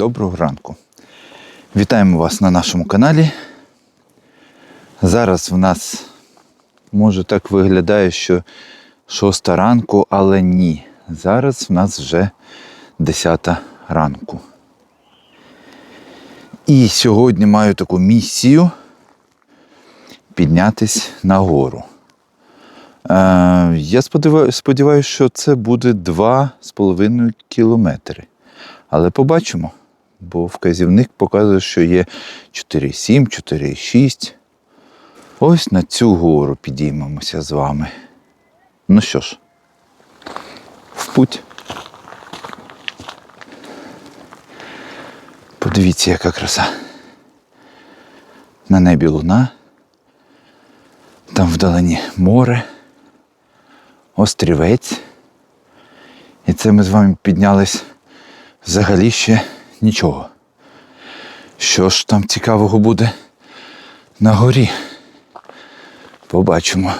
Доброго ранку. Вітаємо вас на нашому каналі. Зараз в нас, може так виглядає, що 6 ранку, але ні. Зараз в нас вже 10 ранку. І сьогодні маю таку місію піднятись на гору. Е, я сподіваюся, що це буде 2,5 кілометри. Але побачимо, бо вказівник показує, що є 4,7, 4,6. Ось на цю гору підіймемося з вами. Ну що ж, в путь. Подивіться, яка краса. На небі луна. Там вдалині море, острівець. І це ми з вами піднялись взагалі ще нічого. Що ж там цікавого буде на горі? Побачимо.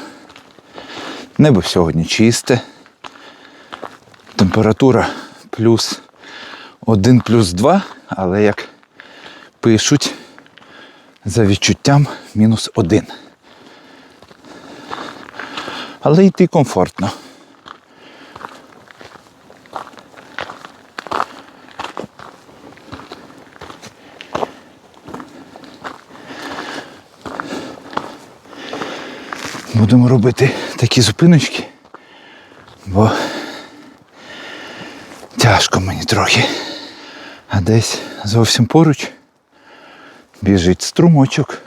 Небо сьогодні чисте. Температура плюс один, плюс два, але як пишуть, за відчуттям мінус один. Але йти комфортно. Будемо робити такі зупиночки, бо тяжко мені трохи. А десь зовсім поруч біжить струмочок.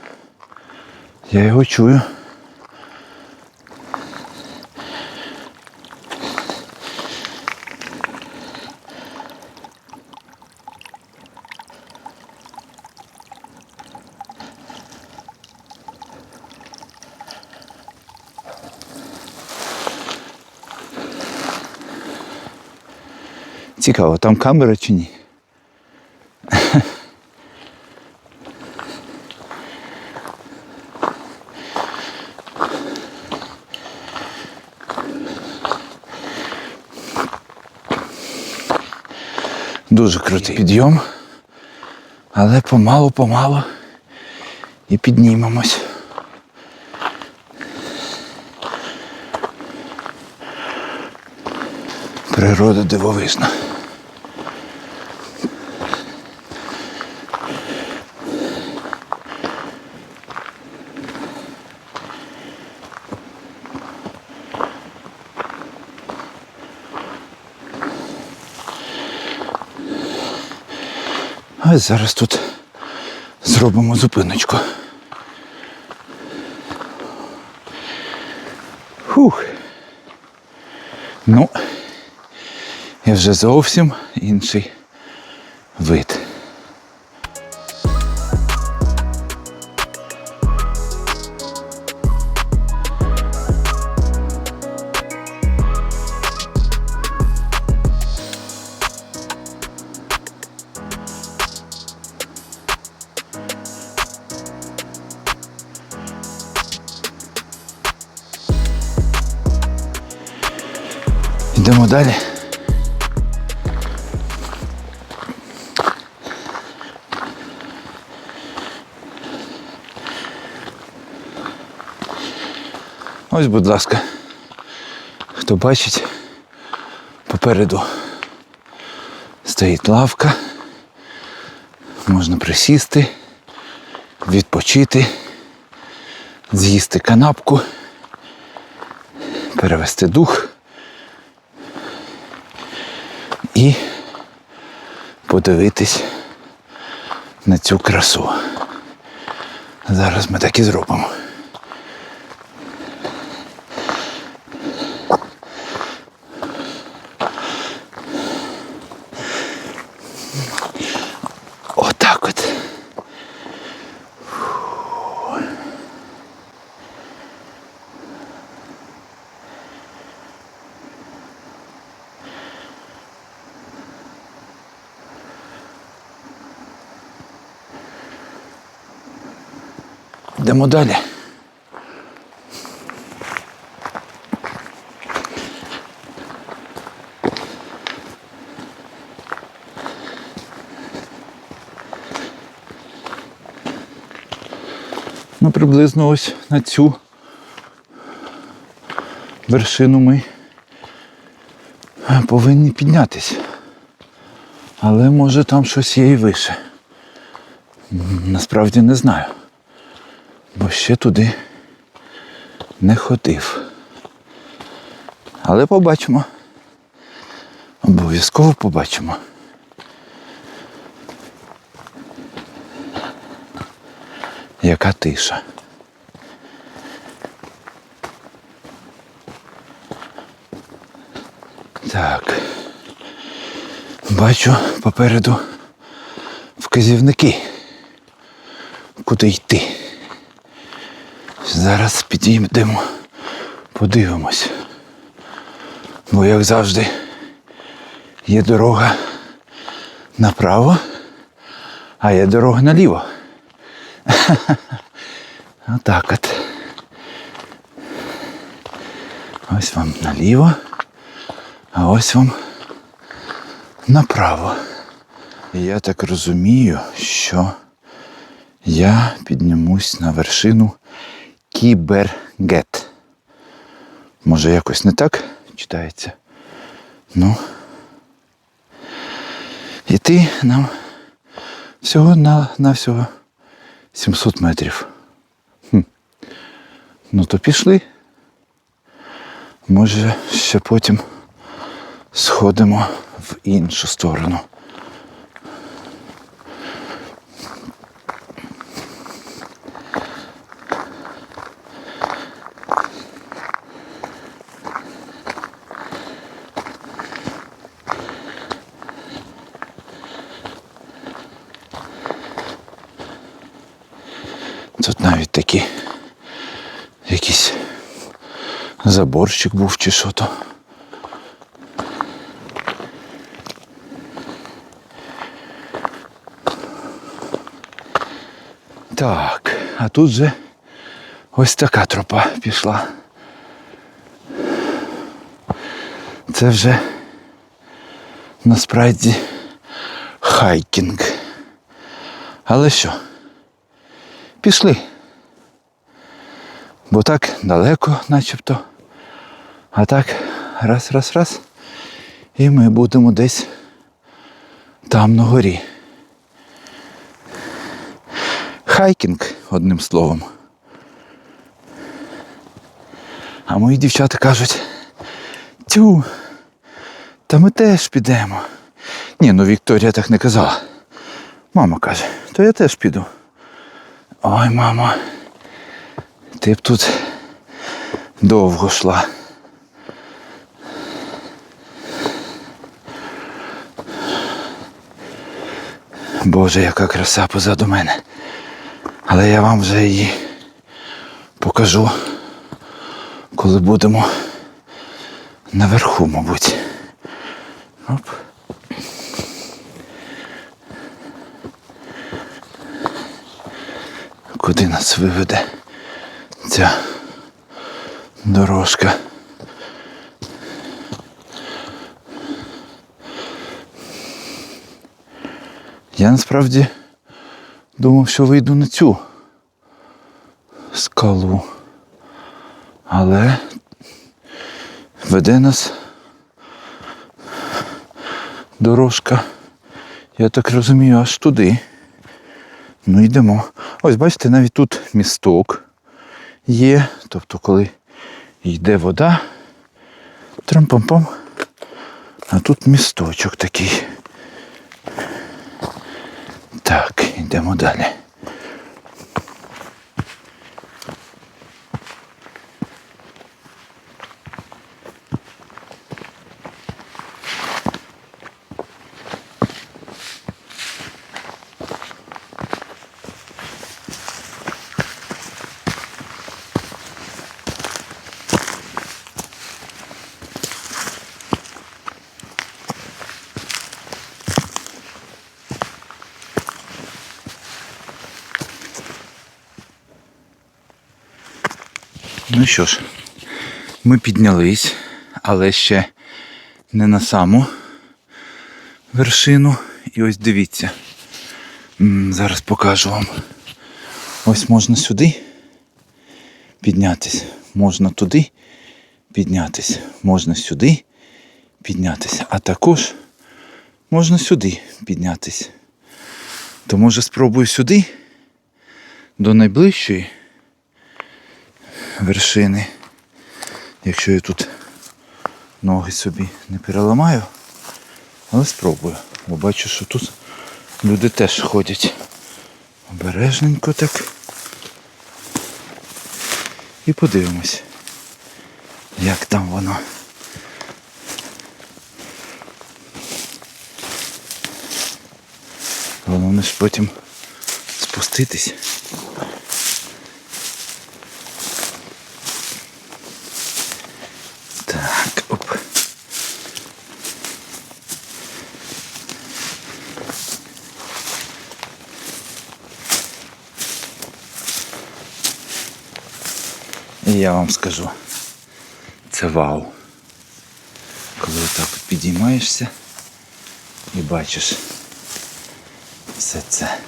Я його чую. Цікаво, там камера чи ні? Дуже крутий підйом, але помалу-помалу і піднімемось. Природа дивовижна. Ось зараз тут зробимо зупиночку. Фух. Ну, я вже зовсім інший далі. Ось, будь ласка, хто бачить, попереду стоїть лавка, можна присісти, відпочити, з'їсти канапку, перевести дух і подивитись на цю красу. Зараз ми так і зробимо. Йдемо далі. Ну, приблизно ось на цю вершину ми повинні піднятися. Але може там щось є і вище. Насправді не знаю. Бо ще туди не ходив. Але побачимо. Обов'язково побачимо. Яка тиша. Так. Бачу попереду вказівники. Куди йти? Зараз підійдемо, подивимось. Бо, як завжди, є дорога направо, а є дорога наліво. Отак от. Ось вам наліво, а ось вам направо. І я так розумію, що я піднімусь на вершину Кібергет. Може, якось не так читається? Ну. Іти нам всього на, на всього 700 метрів. Хм. Ну то пішли. Може, ще потім сходимо в іншу сторону. Тут навіть такі якийсь заборчик був чи що то. Так, а тут же ось така тропа пішла. Це вже насправді хайкінг. Але що? Пішли. Бо так далеко начебто. А так, раз, раз, раз. І ми будемо десь там на горі. Хайкінг, одним словом. А мої дівчата кажуть, тю, та ми теж підемо. Ні, ну Вікторія так не казала. Мама каже, то я теж піду. Ой, мамо, ти б тут довго йшла. Боже, яка краса позаду мене. Але я вам вже її покажу, коли будемо наверху, мабуть. Оп. Куди нас виведе ця дорожка? Я насправді думав, що вийду на цю скалу. Але веде нас дорожка, я так розумію, аж туди. Ну йдемо. Ось бачите, навіть тут місток є. Тобто, коли йде вода, трам-пам-пам, а тут місточок такий. Так, йдемо далі. Ну що ж, ми піднялись, але ще не на саму вершину. І ось дивіться. Зараз покажу вам. Ось можна сюди піднятися. Можна туди піднятися, можна сюди піднятися, а також можна сюди піднятися. То може спробую сюди до найближчої вершини. Якщо я тут ноги собі не переламаю, але спробую. Бо бачу, що тут люди теж ходять обережненько так. І подивимось, як там воно. Головне ж потім спуститись. Так, оп. І я вам скажу, це вау. Коли отак підіймаєшся і бачиш все це.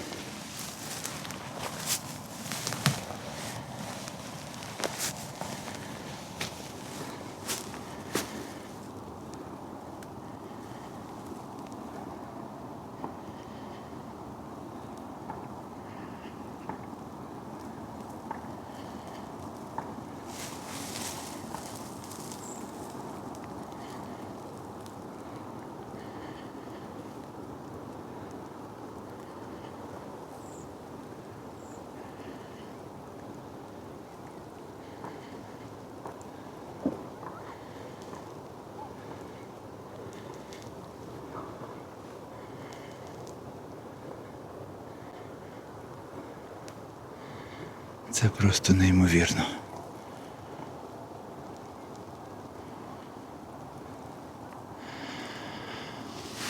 Це просто неймовірно.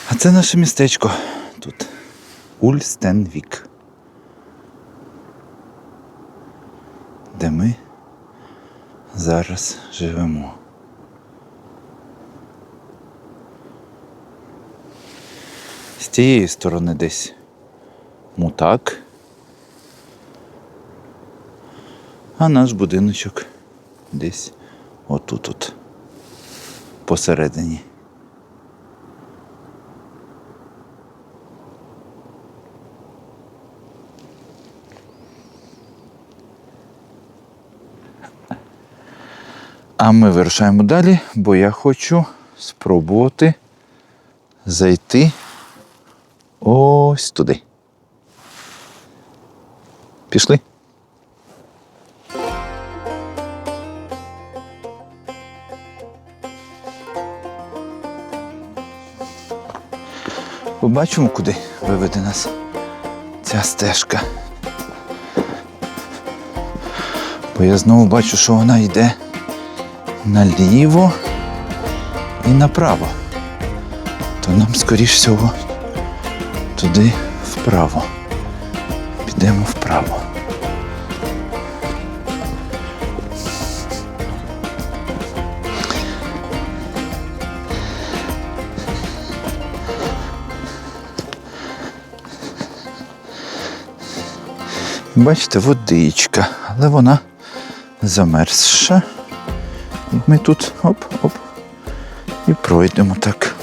А це наше містечко тут. Ульстенвік. Де ми зараз живемо. З тієї сторони десь мутак. А наш будиночок десь отут от посередині. А ми вирушаємо далі, бо я хочу спробувати зайти ось туди. Пішли? Побачимо, куди виведе нас ця стежка. Бо я знову бачу, що вона йде наліво і направо. То нам, скоріш всього, туди вправо. Підемо вправо. Бачите, водичка, але вона замерзша. І ми тут оп-оп. І пройдемо так.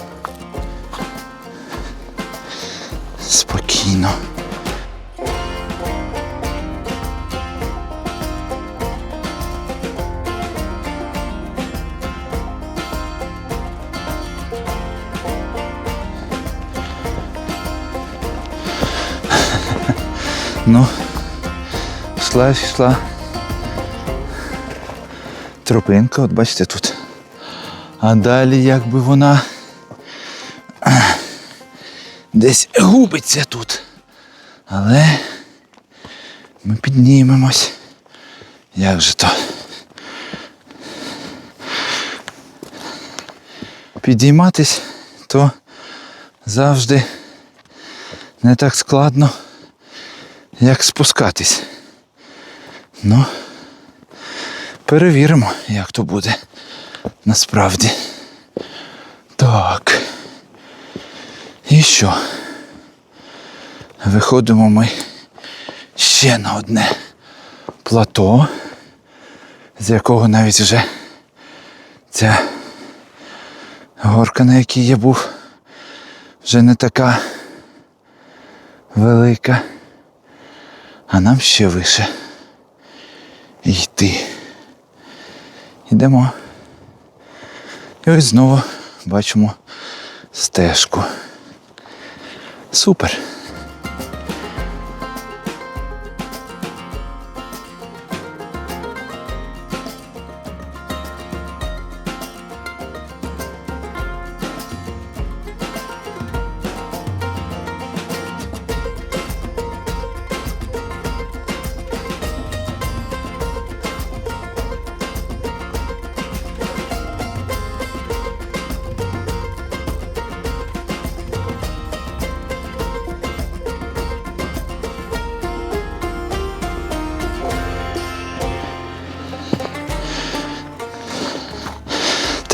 Спокійно. Ну, йшла, йшла. Тропинка, от бачите тут. А далі якби вона десь губиться тут. Але ми піднімемось. Як же то? Підійматись то завжди не так складно, як спускатись. Ну, перевіримо, як то буде насправді. Так. І що? Виходимо ми ще на одне плато. з якого навіть вже ця горка, на якій я був, вже не така велика. А нам ще вище йти. Йдемо. І ось знову бачимо стежку. Супер.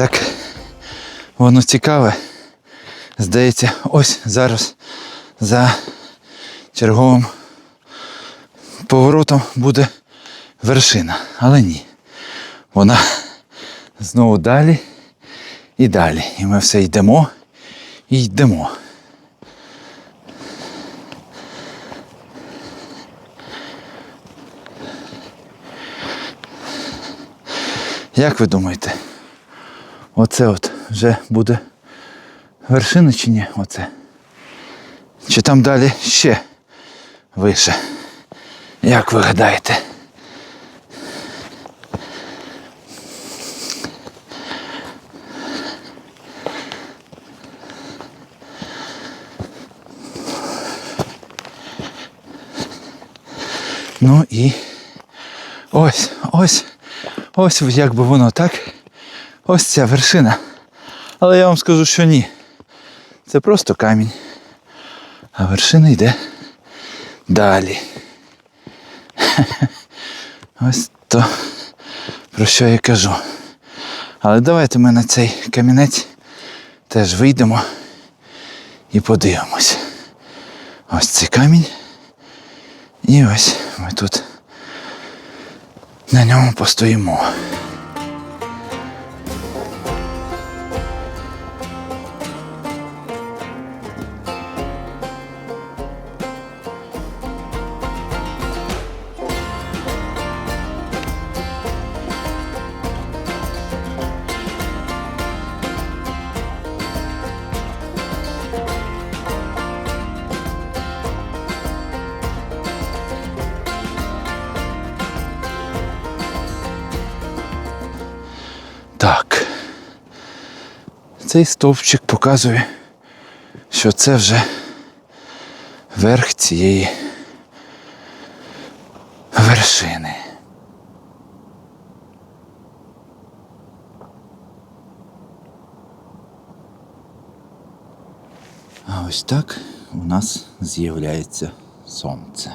Так, воно цікаве. Здається, ось зараз за черговим поворотом буде вершина. Але ні. Вона знову далі і далі. І ми все йдемо і йдемо. Як ви думаєте? Оце от вже буде вершина чи ні? Оце. Чи там далі ще вище? Як ви гадаєте? Ну і ось, ось, ось як би воно так. Ось ця вершина. Але я вам скажу, що ні. Це просто камінь. А вершина йде далі. Ось то, про що я кажу. Але давайте ми на цей камінець теж вийдемо і подивимось. Ось цей камінь. І ось ми тут на ньому постоїмо. Цей стовпчик показує, що це вже верх цієї вершини. А ось так у нас з'являється сонце.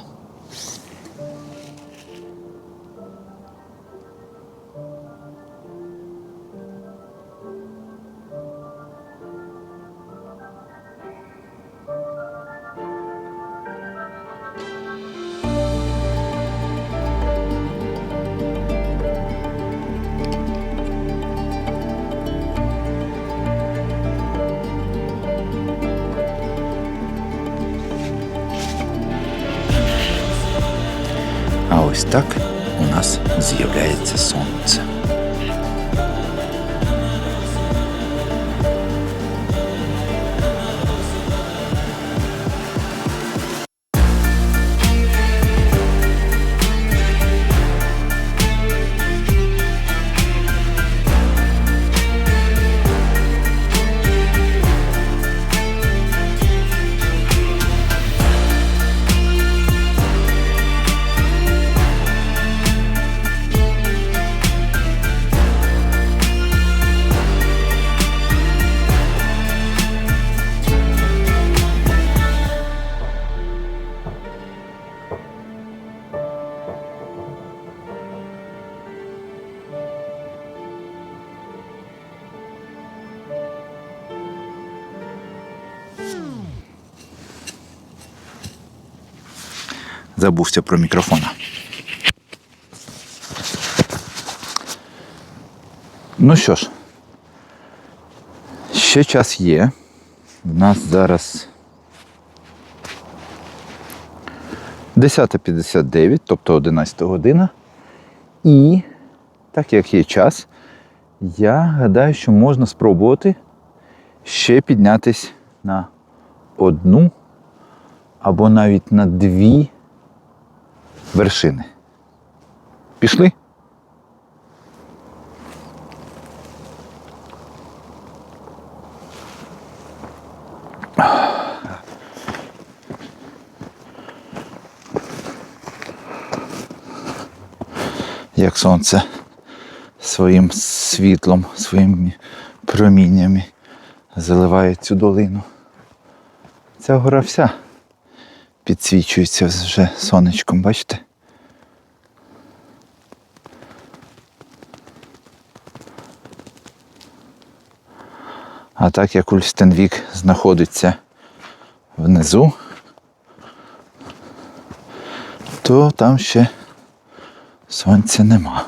Забувся про мікрофон. Ну що ж, ще час є. У нас зараз 10.59, тобто 11 година. І так як є час, я гадаю, що можна спробувати ще піднятись на одну або навіть на дві вершини. Пішли? Як сонце своїм світлом, своїми проміннями заливає цю долину. Ця гора вся підсвічується вже сонечком, бачите? А так як Ульстенвік знаходиться внизу, то там ще сонця нема.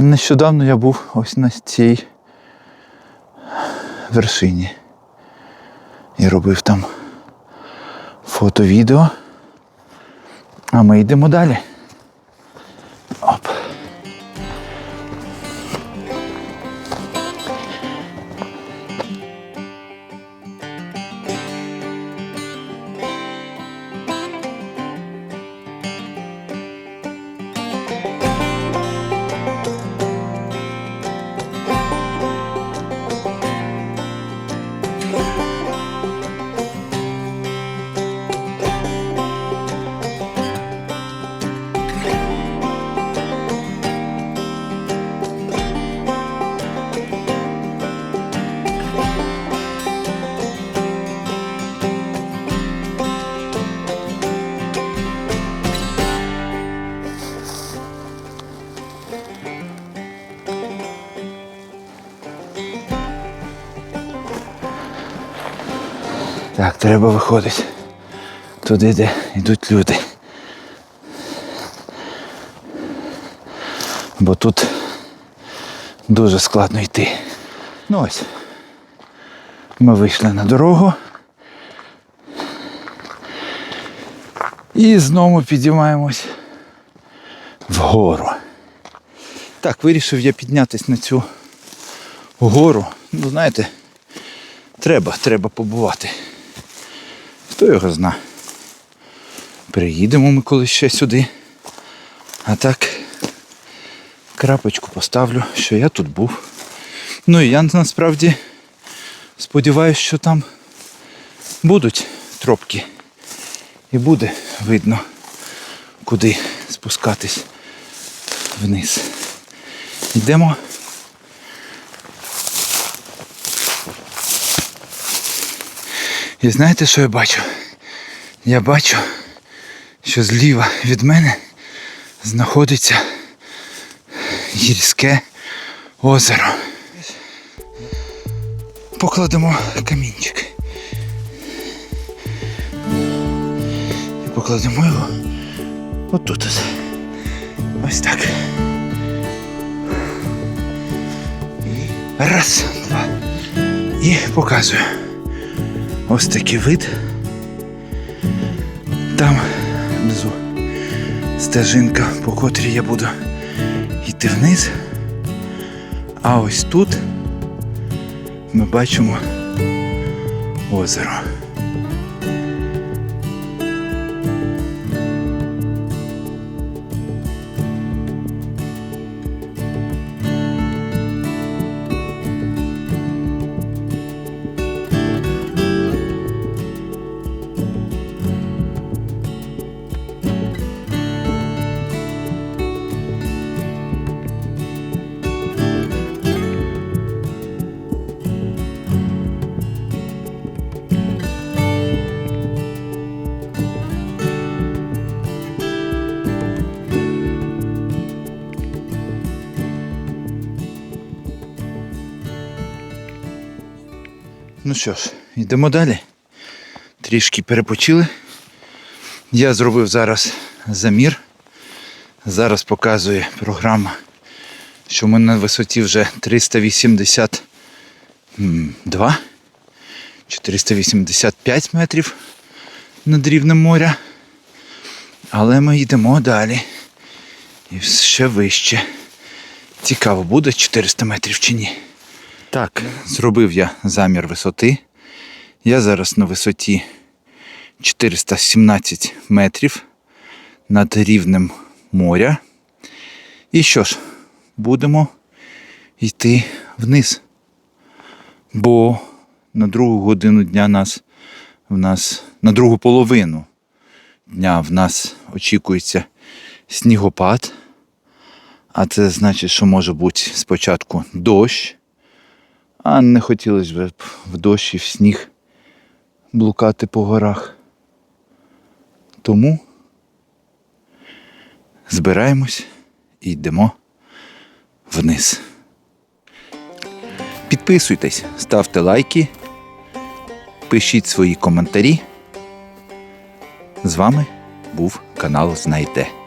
Нещодавно я був ось на цій вершині і робив там фото-відео. А ми йдемо далі. Так, треба виходити. Туди, де йдуть люди. Бо тут дуже складно йти. Ну ось. Ми вийшли на дорогу. І знову підіймаємось вгору. Так, вирішив я піднятися на цю гору. Ну, знаєте, треба, треба побувати. Хто його зна? Приїдемо ми колись ще сюди. А так крапочку поставлю, що я тут був. Ну і я насправді сподіваюся, що там будуть тропки. І буде видно, куди спускатись вниз. Йдемо. І знаєте, що я бачу? Я бачу, що зліва від мене знаходиться гірське озеро. Покладемо камінчик. І покладемо його отут. Ось, ось так. Раз, два. І показую. Ось такий вид. Там внизу стежинка, по котрій я буду йти вниз. А ось тут ми бачимо озеро. Ну що ж, йдемо далі. Трішки перепочили. Я зробив зараз замір. Зараз показує програма, що ми на висоті вже 382 485 метрів над рівнем моря. Але ми йдемо далі. І ще вище. Цікаво, буде 400 метрів чи ні. Так, зробив я замір висоти. Я зараз на висоті 417 метрів над рівнем моря. І що ж, будемо йти вниз. Бо на другу годину дня нас в нас на другу половину дня в нас очікується снігопад. А це значить, що може бути спочатку дощ. А не хотілося б в дощ і в сніг блукати по горах. Тому збираємось і йдемо вниз. Підписуйтесь, ставте лайки, пишіть свої коментарі. З вами був канал Знайде.